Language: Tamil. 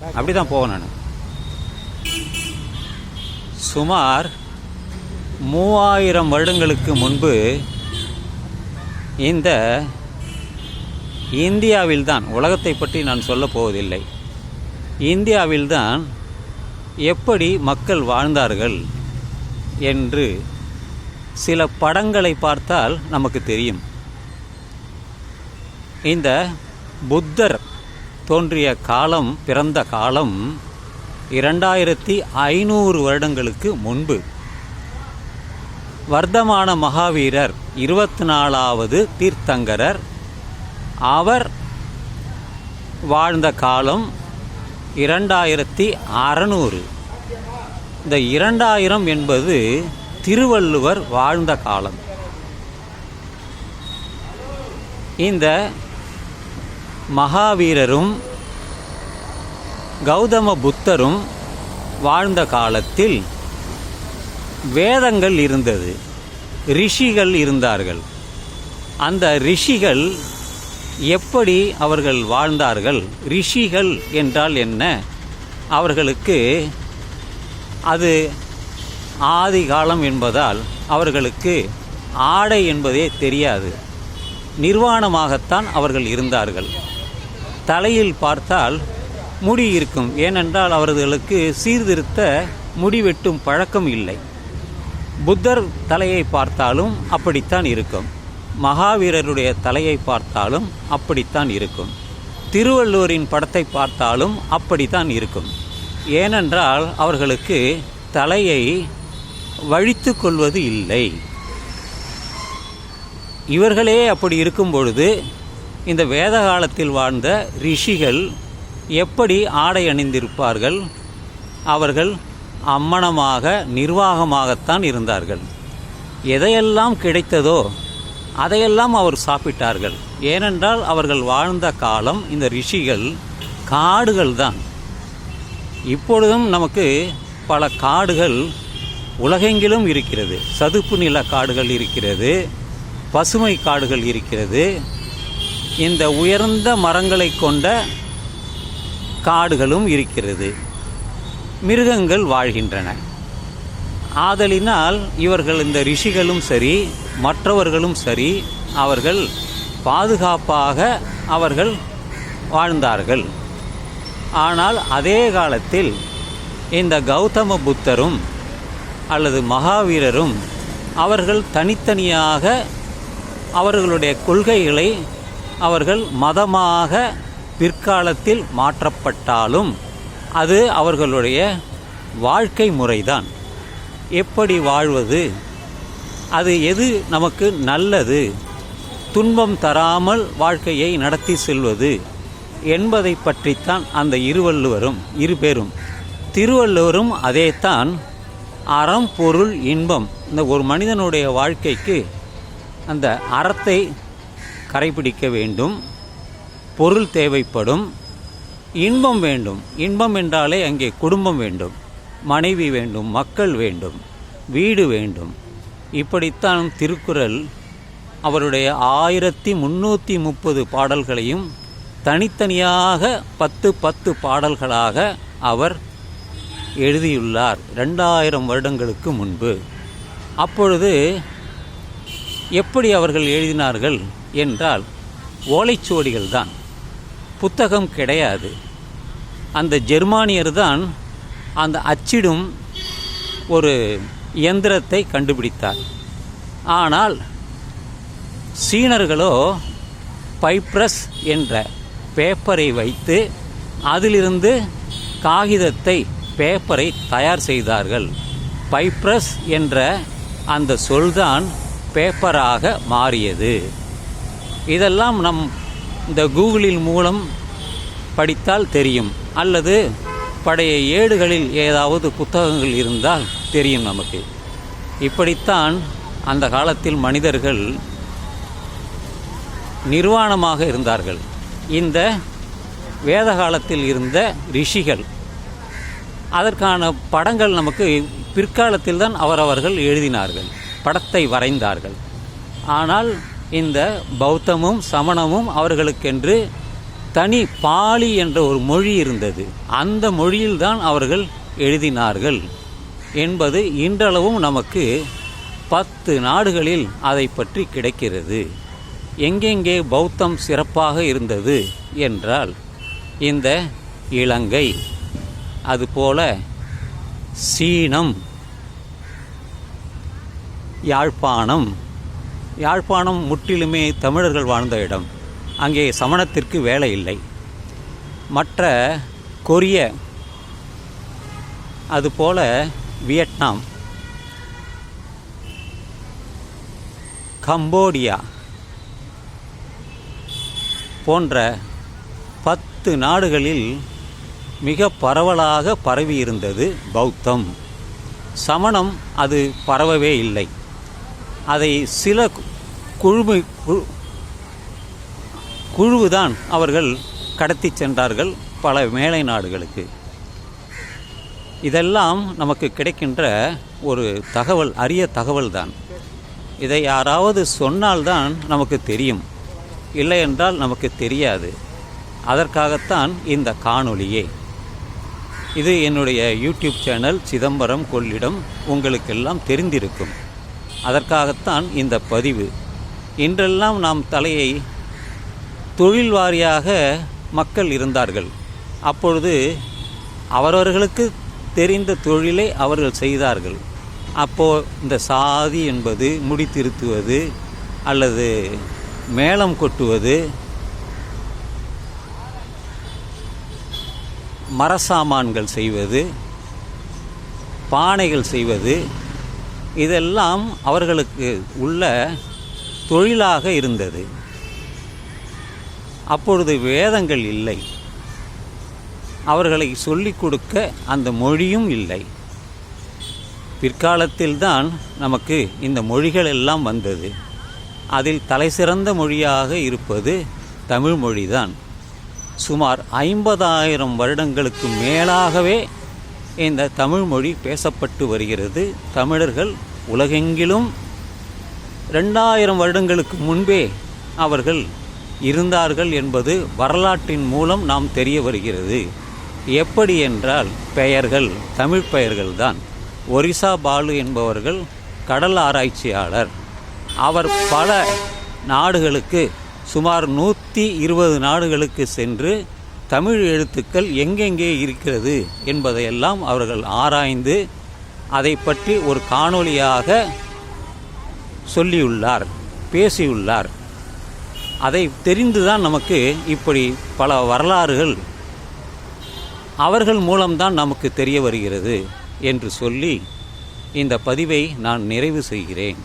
அப்படி தான் போவேன் நான். சுமார் மூவாயிரம் வருடங்களுக்கு முன்பு இந்த இந்தியாவில்தான் உலகத்தை பற்றி நான் சொல்லப் போவதில்லை. இந்தியாவில்தான் எப்படி மக்கள் வாழ்ந்தார்கள் என்று சில படங்களை பார்த்தால் நமக்கு தெரியும். இந்த புத்தர் தோன்றிய காலம் பிறந்த காலம் இரண்டாயிரத்தி ஐநூறு வருடங்களுக்கு முன்பு. வர்த்தமான மகாவீரர் இருபத்தி நாலாவது தீர்த்தங்கரர். அவர் வாழ்ந்த காலம் இரண்டாயிரத்தி அறநூறு. இந்த இரண்டாயிரம் என்பது திருவள்ளுவர் வாழ்ந்த காலம். இந்த மகாவீரரும் கௌதம புத்தரும் வாழ்ந்த காலத்தில் வேதங்கள் இருந்தது. ரிஷிகள் இருந்தார்கள். அந்த ரிஷிகள் எப்படி அவர்கள் வாழ்ந்தார்கள்? ரிஷிகள் என்றால் என்ன? அவர்களுக்கு அது ஆதி காலம் என்பதால் அவர்களுக்கு ஆடை என்பதே தெரியாது. நிர்வாணமாகத்தான் அவர்கள் இருந்தார்கள். தலையில் பார்த்தால் முடி இருக்கும். ஏனென்றால் அவர்களுக்கு சீர்திருத்த முடி வெட்டும் பழக்கம் இல்லை. புத்தர் தலையை பார்த்தாலும் அப்படித்தான் இருக்கும். மகாவீரருடைய தலையை பார்த்தாலும் அப்படித்தான் இருக்கும். திருவள்ளுவரின் படத்தை பார்த்தாலும் அப்படித்தான் இருக்கும். ஏனென்றால் அவர்களுக்கு தலையை வழித்து கொள்வது இல்லை. இவர்களே அப்படி இருக்கும் பொழுது இந்த வேத காலத்தில் வாழ்ந்த ரிஷிகள் எப்படி ஆடை அணிந்திருப்பார்கள்? அவர்கள் அம்மனமாக நிர்வாகமாகத்தான் இருந்தார்கள். எதையெல்லாம் கிடைத்ததோ அதையெல்லாம் அவர் சாப்பிட்டார்கள். ஏனென்றால் அவர்கள் வாழ்ந்த காலம் இந்த ரிஷிகள் காடுகள் தான். இப்பொழுதும் நமக்கு பல காடுகள் உலகெங்கிலும் இருக்கிறது. சதுப்பு நில காடுகள் இருக்கிறது பசுமை காடுகள் இருக்கிறது இந்த உயர்ந்த மரங்களை கொண்ட காடுகளும் இருக்கிறது. மிருகங்கள் வாழ்கின்றன. ஆதலினால் இவர்கள் இந்த ரிஷிகளும் சரி மற்றவர்களும் சரி அவர்கள் பாதுகாப்பாக அவர்கள் வாழ்ந்தார்கள். ஆனால் அதே காலத்தில் இந்த கௌதம புத்தரும் அல்லது மகாவீரரும் அவர்கள் தனித்தனியாக அவர்களுடைய கொள்கைகளை அவர்கள் மதமாக பிற்காலத்தில் மாற்றப்பட்டாலும் அது அவர்களுடைய வாழ்க்கை முறைதான். எப்படி வாழ்வது? அது எது நமக்கு நல்லது? துன்பம் தராமல் வாழ்க்கையை நடத்தி செல்வது என்பதை பற்றித்தான் அந்த இருவள்ளுவரும் இரு பேரும் திருவள்ளுவரும் அதேத்தான் அறம் பொருள் இன்பம். இந்த ஒரு மனிதனுடைய வாழ்க்கைக்கு அந்த அறத்தை கடைபிடிக்க வேண்டும். பொருள் தேவைப்படும். இன்பம் வேண்டும். இன்பம் என்றாலே அங்கே குடும்பம் வேண்டும். மனைவி வேண்டும். மக்கள் வேண்டும். வீடு வேண்டும். இப்படித்தான் திருக்குறள் அவருடைய ஆயிரத்தி முந்நூற்றி முப்பது பாடல்களையும் தனித்தனியாக பத்து பத்து பாடல்களாக அவர் எழுதியுள்ளார் ரெண்டாயிரம் வருடங்களுக்கு முன்பு. அப்பொழுது எப்படி அவர்கள் எழுதினார்கள்? என்றால் ஓலைச்சுவடிகள் தான் புத்தகம் கிடையாது. அந்த ஜெர்மானியர் தான் அந்த அச்சிடும் ஒரு இயந்திரத்தை கண்டுபிடித்தார். ஆனால் சீனர்களோ பைப்ரஸ் என்ற பேப்பரை வைத்து அதிலிருந்து காகிதத்தை பேப்பரை தயார் செய்தார்கள். பைப்ரஸ் என்ற அந்த சொல்தான் பேப்பராக மாறியது. இதெல்லாம் நம் இந்த கூகுளில் மூலம் படித்தால் தெரியும். அல்லது பழைய ஏடுகளில் ஏதாவது புத்தகங்கள் இருந்தால் தெரியும் நமக்கு. இப்படித்தான் அந்த காலத்தில் மனிதர்கள் நிர்வாணமாக இருந்தார்கள். இந்த வேத காலத்தில் இருந்த ரிஷிகள் அதற்கான படங்கள் நமக்கு பிற்காலத்தில் தான் அவரவர்கள் எழுதினார்கள். படத்தை வரைந்தார்கள். ஆனால் இந்த பௌத்தமும் சமணமும் அவர்களுக்கென்று தனி பாலி என்ற ஒரு மொழி இருந்தது. அந்த மொழியில்தான் அவர்கள் எழுதினார்கள் என்பது இன்றளவும் நமக்கு பத்து நாடுகளில் அதை பற்றி கிடைக்கிறது. எங்கெங்கே பௌத்தம் சிறப்பாக இருந்தது என்றால் இந்த இலங்கை அதுபோல சீனம் யாழ்ப்பாணம் யாழ்ப்பாணம் முற்றிலுமே தமிழர்கள் வாழ்ந்த இடம். அங்கே சமணத்திற்கு வேலை இல்லை. மற்ற கொரிய அதுபோல வியட்நாம் கம்போடியா போன்ற பத்து நாடுகளில் மிக பரவலாக பரவி இருந்தது பௌத்தம். சமணம் அது பரவவே இல்லை. அதை சில குழுமு குழு குழுவுதான் அவர்கள் கடத்தி சென்றார்கள் பல மேலை நாடுகளுக்கு. இதெல்லாம் நமக்கு கிடைக்கின்ற ஒரு தகவல் அரிய தகவல் தான் இதை யாராவது சொன்னால்தான் நமக்கு தெரியும். இல்லை என்றால் நமக்கு தெரியாது. அதற்காகத்தான் இந்த காணொளியே. இது என்னுடைய யூடியூப் சேனல் சிதம்பரம் கொள்ளிடம். உங்களுக்கெல்லாம் தெரிந்திருக்கும். அதற்காகத்தான் இந்த பதிவு. இன்றெல்லாம் நாம் தலையை தொழில் வாரியாக மக்கள் இருந்தார்கள். அப்பொழுது அவரவர்களுக்கு தெரிந்த தொழிலை அவர்கள் செய்தார்கள். அப்போது இந்த சாதி என்பது முடி திருத்துவது அல்லது மேளம் கொட்டுவது மரசாமான்கள் செய்வது பானைகள் செய்வது இதெல்லாம் அவர்களுக்கு உள்ள தொழிலாக இருந்தது. அப்பொழுது வேதங்கள் இல்லை. அவர்களை சொல்லிக் கொடுக்க அந்த மொழியும் இல்லை. பிற்காலத்தில்தான் நமக்கு இந்த மொழிகள் எல்லாம் வந்தது. அதில் தலைசிறந்த மொழியாக இருப்பது தமிழ் மொழிதான். சுமார் ஐம்பதாயிரம் வருடங்களுக்கு மேலாகவே இந்த தமிழ் மொழி பேசப்பட்டு வருகிறது. தமிழர்கள் உலகெங்கிலும் ரெண்டாயிரம் வருடங்களுக்கு முன்பே அவர்கள் இருந்தார்கள் என்பது வரலாற்றின் மூலம் நாம் தெரிய வருகிறது. எப்படி என்றால் பெயர்கள் தமிழ் பெயர்கள்தான் ஒரிசா பாலு என்பவர்கள் கடல் ஆராய்ச்சியாளர். அவர் பல நாடுகளுக்கு சுமார் நூற்றி இருபது நாடுகளுக்கு சென்று தமிழ் எழுத்துக்கள் எங்கெங்கே இருக்கிறது என்பதையெல்லாம் அவர்கள் ஆராய்ந்து அதை பற்றி ஒரு காணொளியாக சொல்லியுள்ளார் பேசியுள்ளார். அதை தெரிந்துதான் நமக்கு இப்படி பல வரலாறுகள் அவர்கள் மூலம்தான் நமக்கு தெரிய வருகிறது என்று சொல்லி இந்த பதிவை நான் நிறைவு செய்கிறேன்.